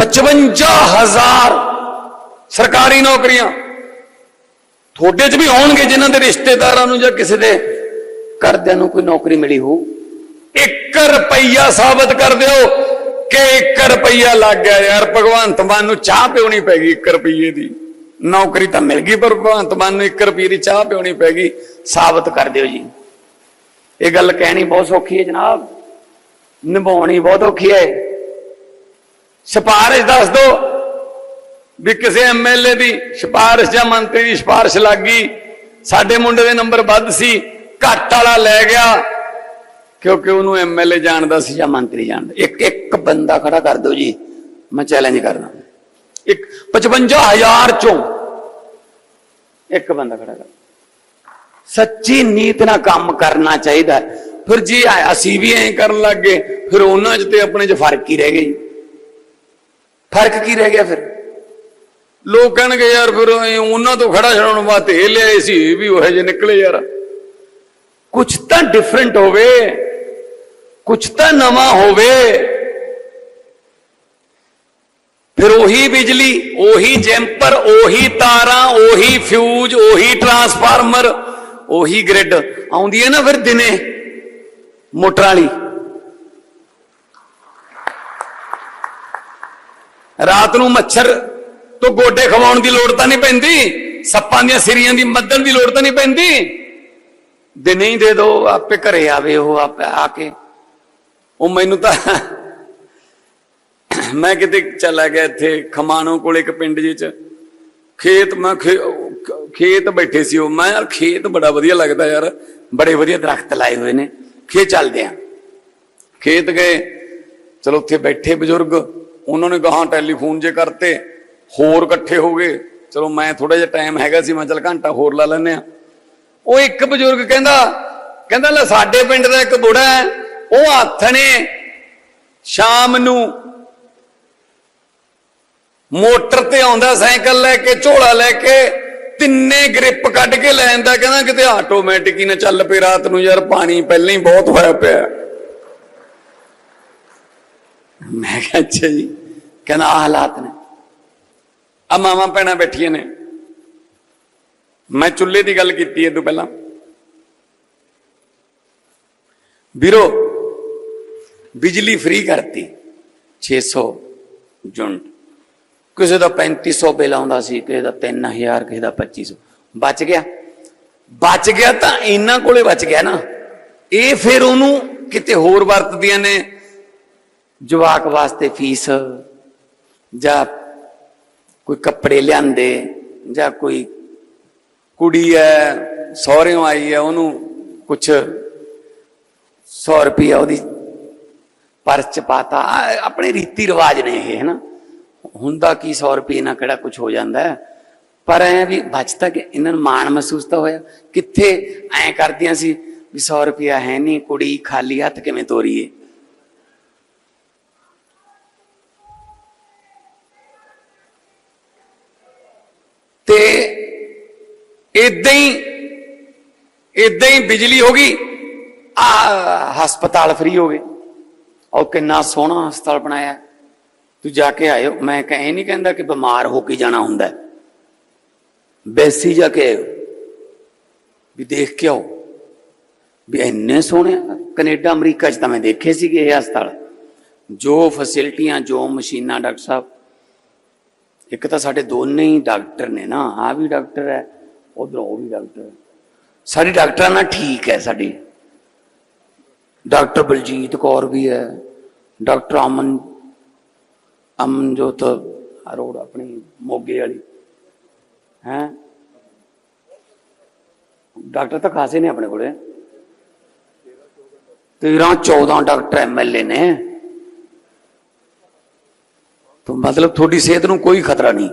55000 ਸਰਕਾਰੀ ਨੌਕਰੀਆਂ। ਤੁਹਾਡੇ 'ਚ ਵੀ ਹੋਣਗੇ ਜਿਨ੍ਹਾਂ ਦੇ ਰਿਸ਼ਤੇਦਾਰਾਂ ਨੂੰ ਜਾਂ ਕਿਸੇ ਦੇ ਘਰਦਿਆਂ ਨੂੰ ਕੋਈ ਨੌਕਰੀ ਮਿਲੀ ਹੋ 1 ਰੁਪਈਆ ਸਾਬਤ ਕਰ ਦਿਓ ਕਿ 1 ਰੁਪਈਆ ਲੱਗ ਗਿਆ ਯਾਰ। ਭਗਵੰਤ ਮਾਨ ਨੂੰ ਚਾਹ ਪਿਉਣੀ ਪੈ ਗਈ 1 ਰੁਪਈਏ ਦੀ। ਨੌਕਰੀ ਤਾਂ ਮਿਲ ਗਈ, ਪਰ ਭਗਵੰਤ ਮਾਨ ਨੂੰ 1 ਰੁਪਈਏ ਦੀ ਚਾਹ ਪਿਉਣੀ ਪੈ ਗਈ। ਸਾਬਤ ਕਰ ਦਿਓ ਜੀ। ਇਹ ਗੱਲ ਕਹਿਣੀ ਬਹੁਤ ਸੌਖੀ ਹੈ ਜਨਾਬ। ਨਿਭਾਉਣੀ ਬਹੁਤ ਔਖੀ ਹੈ। ਸਿਫਾਰਿਸ਼ ਦੱਸ ਦਿਓ ਵੀ ਕਿਸੇ ਐਮਐਲਏ ਦੀ ਸਿਫਾਰਿਸ਼ ਜਾਂ ਮੰਤਰੀ ਦੀ ਸਿਫਾਰਿਸ਼ ਲੱਗ ਗਈ, ਸਾਡੇ ਮੁੰਡੇ ਦੇ ਨੰਬਰ ਵੱਧ ਸੀ, ਘੱਟ ਵਾਲਾ ਲੈ ਗਿਆ, ਕਿਉਂਕਿ ਉਹਨੂੰ ਐਮਐਲਏ ਜਾਣਦਾ ਸੀ ਜਾਂ ਮੰਤਰੀ ਜਾਣਦਾ। ਇੱਕ ਇੱਕ ਬੰਦਾ ਖੜਾ ਕਰ ਦਿਓ ਜੀ, ਮੈਂ ਚੈਲੰਜ ਕਰਦਾ ਇੱਕ 55000 ਚੋਂ ਇੱਕ ਬੰਦਾ ਖੜਾ ਕਰ। ਸੱਚੀ ਨੀਤ ਨਾਲ ਕੰਮ ਕਰਨਾ ਚਾਹੀਦਾ ਫਿਰ ਜੀ, ਅਸੀਂ ਵੀ ਐਂ ਕਰਨ ਲੱਗ ਗਏ, ਫਿਰ ਉਹਨਾਂ 'ਚ ਤੇ ਆਪਣੇ 'ਚ ਫ਼ਰਕ ਹੀ ਰਹਿ ਗਏ ਜੀ। ਫ਼ਰਕ ਕੀ ਰਹਿ ਗਿਆ ਫਿਰ? ਲੋਕ ਕਹਿਣਗੇ ਯਾਰ ਫਿਰ ਇਹ ਉਹਨਾਂ ਤੋਂ ਖੜਾ ਛਡਾਉਣ ਵਾਸਤੇ ਇਹ ਲਿਆਏ ਸੀ, ਇਹ ਵੀ ਉਹੋ ਜਿਹੇ ਨਿਕਲੇ ਯਾਰ। ਕੁਝ ਤਾਂ ਡਿਫਰੈਂਟ ਹੋਵੇ ਕੁਝ ਤਾਂ ਨਵਾਂ ਹੋਵੇ। ਫਿਰ ਉਹੀ ਬਿਜਲੀ, ਉਹੀ ਜੈਂਪਰ, ਉਹੀ ਤਾਰਾਂ, ਉਹੀ ਫਿਊਜ਼, ਉਹੀ ਟਰਾਂਸਫਾਰਮਰ, ਉਹੀ ਗ੍ਰਿਡ। ਆਉਂਦੀ ਹੈ ਨਾ ਫਿਰ ਦਿਨੇ ਮੋਟਰ ਵਾਲੀ। ਰਾਤ ਨੂੰ ਮੱਛਰ ਤੋਂ ਗੋਡੇ ਖਵਾਉਣ ਦੀ ਲੋੜ ਤਾਂ ਨਹੀਂ ਪੈਂਦੀ, ਸੱਪਾਂ ਦੀਆਂ ਸਿਰੀਆਂ ਦੀ ਮੱਦਣ ਦੀ ਲੋੜ ਤਾਂ ਨਹੀਂ ਪੈਂਦੀ। ਦਿਨੇ ਹੀ ਦੇ ਦੋ, ਆਪੇ ਘਰੇ ਆਵੇ ਉਹ, ਆਪ ਆ ਕੇ। ਉਹ ਮੈਨੂੰ ਤਾਂ ਮੈਂ ਕਿਤੇ ਚਲਾ ਗਿਆ ਇੱਥੇ, ਖਮਾਣੋ ਕੋਲ ਇੱਕ ਪਿੰਡ ਜਿਹੇ ਚ। ਖੇਤ, ਮੈਂ ਖੇਤ ਬੈਠੇ ਸੀ ਉਹ। ਮੈਂ ਯਾਰ ਖੇਤ ਬੜਾ ਵਧੀਆ ਲੱਗਦਾ ਯਾਰ, ਬੜੇ ਵਧੀਆ ਦਰਖਤ ਲਾਏ ਹੋਏ ਨੇ। ਖੇਤ ਚੱਲਦੇ ਆ। ਖੇਤ ਗਏ, ਚਲੋ ਉੱਥੇ ਬੈਠੇ ਬਜ਼ੁਰਗ। ਉਹਨਾਂ ਨੇ ਗਾਹਾਂ ਟੈਲੀਫੋਨ ਜੇ ਕਰਤੇ, ਹੋਰ ਇਕੱਠੇ ਹੋ ਗਏ। ਚਲੋ ਮੈਂ ਥੋੜਾ ਜਿਹਾ ਟਾਈਮ ਹੈਗਾ ਸੀ, ਮੈਂ ਚਲ ਘੰਟਾ ਹੋਰ ਲਾ ਲੈਨੇ ਆ ਉਹ ਇੱਕ ਬਜ਼ੁਰਗ ਕਹਿੰਦਾ ਕਹਿੰਦਾ, ਲੈ ਸਾਡੇ ਪਿੰਡ ਦਾ ਇੱਕ ਬੁੜਾ ਹੈ, ਉਹ ਹੱਥ ਨੇ ਸ਼ਾਮ ਨੂੰ ਮੋਟਰ ਤੇ ਆਉਂਦਾ, ਸਾਈਕਲ ਲੈ ਕੇ, ਝੋਲਾ ਲੈ ਕੇ, ਤਿੰਨੇ ਗ੍ਰਿਪ ਕੱਢ ਕੇ ਲੈ ਜਾਂਦਾ, ਕਹਿੰਦਾ ਕਿਤੇ ਆਟੋਮੈਟਿਕ ਹੀ ਨਾ ਚੱਲ ਪਏ ਰਾਤ ਨੂੰ ਯਾਰ, ਪਾਣੀ ਪਹਿਲਾਂ ਹੀ ਬਹੁਤ ਹੋਇਆ ਪਿਆ ਮੈਂ ਕਿਹਾ, ਅੱਛਾ ਜੀ। ਕਹਿੰਦਾ ਆਹ ਹਾਲਾਤ ਨੇ। ਆ ਮਾਵਾਂ ਭੈਣਾਂ ਬੈਠੀਆਂ ਨੇ। ਮੈਂ ਚੁੱਲ੍ਹੇ ਦੀ ਗੱਲ ਕੀਤੀ ਇਹ ਤੋਂ ਪਹਿਲਾਂ। ਵੀਰੋ, ਬਿਜਲੀ ਫ੍ਰੀ ਕਰਤੀ 600 ਯੂਨਿਟ ਕਿਸੇ ਦਾ 3500 ਬਿੱਲ ਆਉਂਦਾ ਸੀ, ਕਿਸੇ ਦਾ 3000 ਕਿਸੇ ਦਾ 2500 ਬਚ ਗਿਆ। ਬਚ ਗਿਆ ਤਾਂ ਇਹਨਾਂ ਕੋਲੇ ਬਚ ਗਿਆ ਨਾ। ਇਹ ਫਿਰ ਉਹਨੂੰ ਕਿਤੇ ਹੋਰ ਵਰਤਦੀਆਂ ਨੇ। ਜਵਾਕ ਵਾਸਤੇ ਫੀਸ। ਜਾਂ ਕੋਈ ਕੱਪੜੇ ਲਿਆਂਦੇ, ਜਾਂ ਕੋਈ ਕੁੜੀ ਹੈ, ਸਹੁਰਿਓਂ ਆਈ ਹੈ, ਉਹਨੂੰ ਕੁਛ 100 ਰੁਪਿਆ ਉਹਦੀ ਪਰਸ ਚ ਪਾਤਾ। ਆਪਣੇ ਰੀਤੀ ਰਿਵਾਜ ਨੇ ਇਹ ਹੈ ਹੁੰਦਾ ਕੀ 100 ਰੁਪਏ ਨਾਲ ਕਿਹੜਾ ਕੁਝ ਹੋ ਜਾਂਦਾ ਹੈ? ਪਰ ਐ ਵੀ ਬਚਦਾ ਕਿ ਇਹਨਾਂ ਨੂੰ ਮਾਣ ਮਹਿਸੂਸ ਤਾਂ ਹੋਇਆ। ਕਿੱਥੇ ਐ ਕਰਦੀਆਂ ਸੀ ਵੀ 100 ਰੁਪਿਆ ਹੈ ਨਹੀਂ ਕੁੜੀ ਖਾਲੀ ਹੱਥ ਕਿਵੇਂ ਤੋਰੀਏ ਤੇ ਇਦਾਂ ਹੀ ਇਦਾਂ ਹੀ ਬਿਜਲੀ ਹੋ ਗਈ, ਆ ਹਸਪਤਾਲ ਫ੍ਰੀ ਹੋ ਗਏ। ਔਰ ਕਿੰਨਾ ਸੋਹਣਾ ਹਸਪਤਾਲ ਬਣਾਇਆ। ਤੂੰ ਜਾ ਕੇ ਆਇਓ। ਮੈਂ ਕਹੇ ਨਹੀਂ ਕਹਿੰਦਾ ਕਿ ਬਿਮਾਰ ਹੋ ਕੇ ਜਾਣਾ ਹੁੰਦਾ ਹੈ। ਬੈਸੀ ਜਾ ਕੇ ਆਇਓ। ਵੀ ਦੇਖ ਕੇ ਆਓ। ਵੀ ਇੰਨੇ ਸੋਹਣੇ ਕੈਨੇਡਾ, ਅਮਰੀਕਾ 'ਚ ਤਾਂ ਮੈਂ ਦੇਖੇ ਸੀਗੇ ਇਹ ਹਸਪਤਾਲ। ਜੋ ਫੈਸਿਲਿਟੀਆਂ ਜੋ ਮਸ਼ੀਨਾਂ, ਡਾਕਟਰ ਸਾਹਿਬ। ਇੱਕ ਤਾਂ ਸਾਡੇ ਦੋਨੇ ਹੀ ਡਾਕਟਰ ਨੇ ਨਾ। ਆ ਵੀ ਡਾਕਟਰ ਹੈ। ਉਧਰ ਉਹ ਵੀ ਡਾਕਟਰ ਹੈ। ਸਾਡੀ ਡਾਕਟਰਾਂ ਨਾਲ ਠੀਕ ਹੈ ਸਾਡੀ। ਡਾਕਟਰ ਬਲਜੀਤ ਕੌਰ ਵੀ ਹੈ। ਡਾਕਟਰ ਅਮਨ, ਅਮਨਜੋਤ ਅਰੋੜ ਆਪਣੀ ਮੋਗੇ ਵਾਲੀ। ਹੈ? ਡਾਕਟਰ ਤਾਂ ਖਾਸੇ ਨੇ ਆਪਣੇ ਕੋਲੇ। 13 14 ਡਾਕਟਰ ਐਮਐਲਏ ਨੇ। ਤਾਂ ਮਤਲਬ ਤੁਹਾਡੀ ਸਿਹਤ ਨੂੰ ਕੋਈ ਖਤਰਾ ਨਹੀਂ।